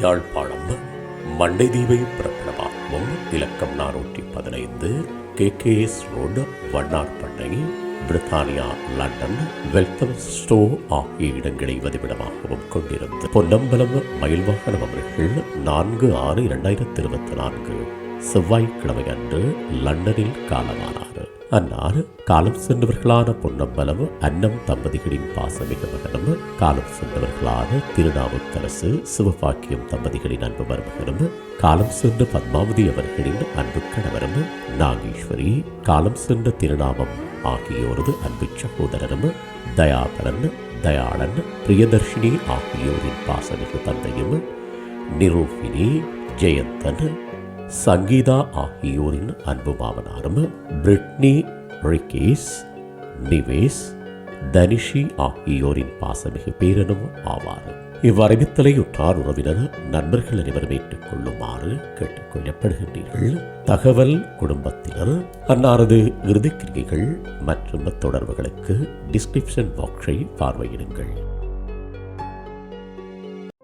யாழ்ப்பாணம். மண்டைதீவை பிரபலமாகவும் இலக்கம் நானூற்றி பதினைந்து K. K. S. Road Vannarpannai பிரித்தானியா லண்டன் வெல்கம் ஸ்டோ ஆகிய இடங்களை வதிவிடமாகவும் கொண்டிருந்து பொன்னம்பலம் மயில்வாகனம் அவர்கள் நான்கு ஆறு இரண்டாயிரத்தி இருபத்தி நான்கு செவ்வாய்க்கிழமை அன்று லண்டனில் காலமானார். அன்னாறு காலம் சென்றவர்களான பொன்னம்பலம் அன்னம் தம்பதிகளின் பாசமிக மகனும் காலம் சென்றவர்களான திருநாவுக்கரசு சிவபாக்கியம் தம்பதிகளின் அன்பு மருமகனும் காலம் சென்ற பத்மாவதி அவர்களின் அன்பு கணவரும் நாகேஸ்வரி காலம் சென்ற திருநாமம் ஆகியோரது அன்பு சகோதரரும் தயாபரன் தயாளன் பிரியதர்ஷினி ஆகியோரின் பாசமிகு தந்தையும் நிரூபினி ஜெயந்தன் சங்கீதா ஆகியோரின் அன்பு மாமனாரும் பிரிட்னி ரிகேஸ் நிவேஸ் தனிஷி ஆகியோரின் பாசமிகு பேரனும் ஆவார். இவ்வறிவித்தலை உற்றார் உறவினர் நண்பர்கள் அனைவரும் ஏற்றுக் கொள்ளுமாறு கேட்டுக்கொள்ளப்படுகின்றீர்கள். தகவல் குடும்பத்தினர் அன்னாரது இறுதிக்கிரிகைகள் மற்றும் தொடர்புகளுக்கு டிஸ்கிரிப்ஷன் பாக்ஸை பார்வையிடுங்கள்.